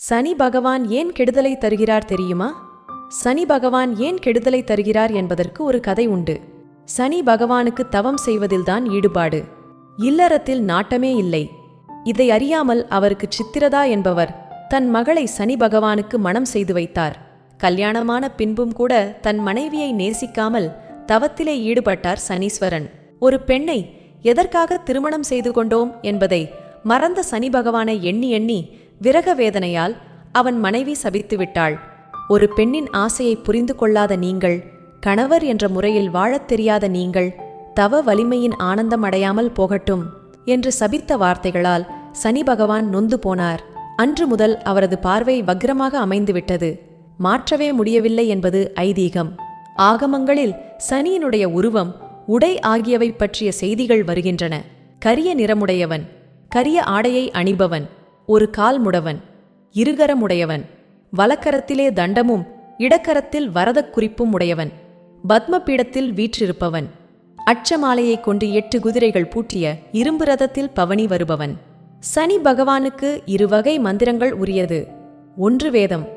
சனி பகவான் ஏன் கெடுதலை தருகிறார் தெரியுமா? சனி பகவான் ஏன் கெடுதலை தருகிறார் என்பதற்கு ஒரு கதை உண்டு. சனி பகவானுக்கு தவம் செய்வதில்தான் ஈடுபாடு. இல்லறத்தில் நாட்டமே இல்லை. இதை அறியாமல் அவருக்கு சித்திரதா என்பவர் தன் மகளை சனி பகவானுக்கு மணம் செய்து வைத்தார். கல்யாணமான பின்பும் கூட தன் மனைவியை நேசிக்காமல் தவத்திலே ஈடுபட்டார் சனீஸ்வரன். ஒரு பெண்ணை எதற்காக திருமணம் செய்து கொண்டோம் என்பதை மறந்த சனி பகவானை எண்ணி எண்ணி விரக வேதனையால் அவன் மனைவி சபித்து விட்டாள் ஒரு பெண்ணின் ஆசையை புரிந்து கொள்ளாத நீங்கள் கணவர் என்ற முறையில் வாழத் தெரியாத நீங்கள் தவ வலிமையின் ஆனந்தம் அடையாமல் போகட்டும் என்று சபித்த வார்த்தைகளால் சனி பகவான் நொந்து போனார். அன்று முதல் அவரது பார்வை வக்ரமாக அமைந்துவிட்டது. மாற்றவே முடியவில்லை என்பது ஐதீகம். ஆகமங்களில் சனியினுடைய உருவம் உடை ஆகியவை பற்றிய செய்திகள் வருகின்றன. கரிய நிறமுடையவன் கரிய ஆடையை அணிபவன் ஒரு கால் முடவன் இருகரமுடையவன் வலக்கரத்திலே தண்டமும் இடக்கரத்தில் வரதக் குறிப்பும் உடையவன் பத்மபீடத்தில் வீற்றிருப்பவன் அச்சமாலையை கொண்டு எட்டு குதிரைகள் பூட்டிய இரும்பு ரதத்தில் பவனி வருபவன். சனி பகவானுக்கு இருவகை மந்திரங்கள் உரியது. ஒன்று வேதம்.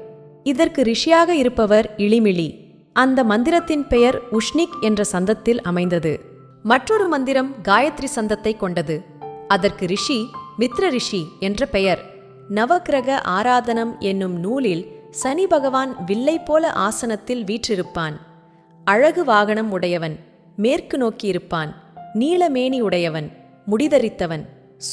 இதற்கு ரிஷியாக இருப்பவர் இளிமிளி அந்த மந்திரத்தின் பெயர் உஷ்ணிக் என்ற சந்தத்தில் அமைந்தது. மற்றொரு மந்திரம் காயத்ரி சந்தத்தை கொண்டது. அதற்கு ரிஷி மித்ர ரிஷி என்ற பெயர். நவக்கிரக ஆராதனம் என்னும் நூலில் சனி பகவான் வில்லை போல ஆசனத்தில் வீற்றிருப்பான். அழகு வாகனம் உடையவன் மேற்கு நோக்கியிருப்பான் நீலமேனி உடையவன் முடிதரித்தவன்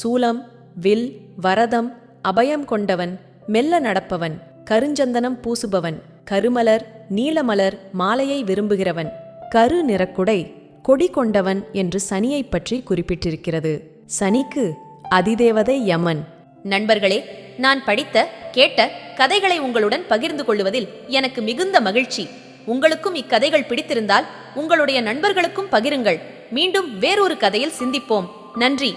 சூலம் வில் வரதம் அபயம் கொண்டவன் மெல்ல நடப்பவன் கருஞ்சந்தனம் பூசுபவன் கருமலர் நீலமலர் மாலையை விரும்புகிறவன் கரு நிறக்குடை கொடி கொண்டவன் என்று சனியைப் பற்றி குறிப்பிட்டிருக்கிறது. சனிக்கு அதிதேவதை யமன். நண்பர்களே நான் படித்த கேட்ட கதைகளை உங்களுடன் பகிர்ந்து கொள்வதில் எனக்கு மிகுந்த மகிழ்ச்சி. உங்களுக்கும் இக்கதைகள் பிடித்திருந்தால் உங்களுடைய நண்பர்களுக்கும் பகிருங்கள். மீண்டும் வேறொரு கதையில் சிந்திப்போம். நன்றி.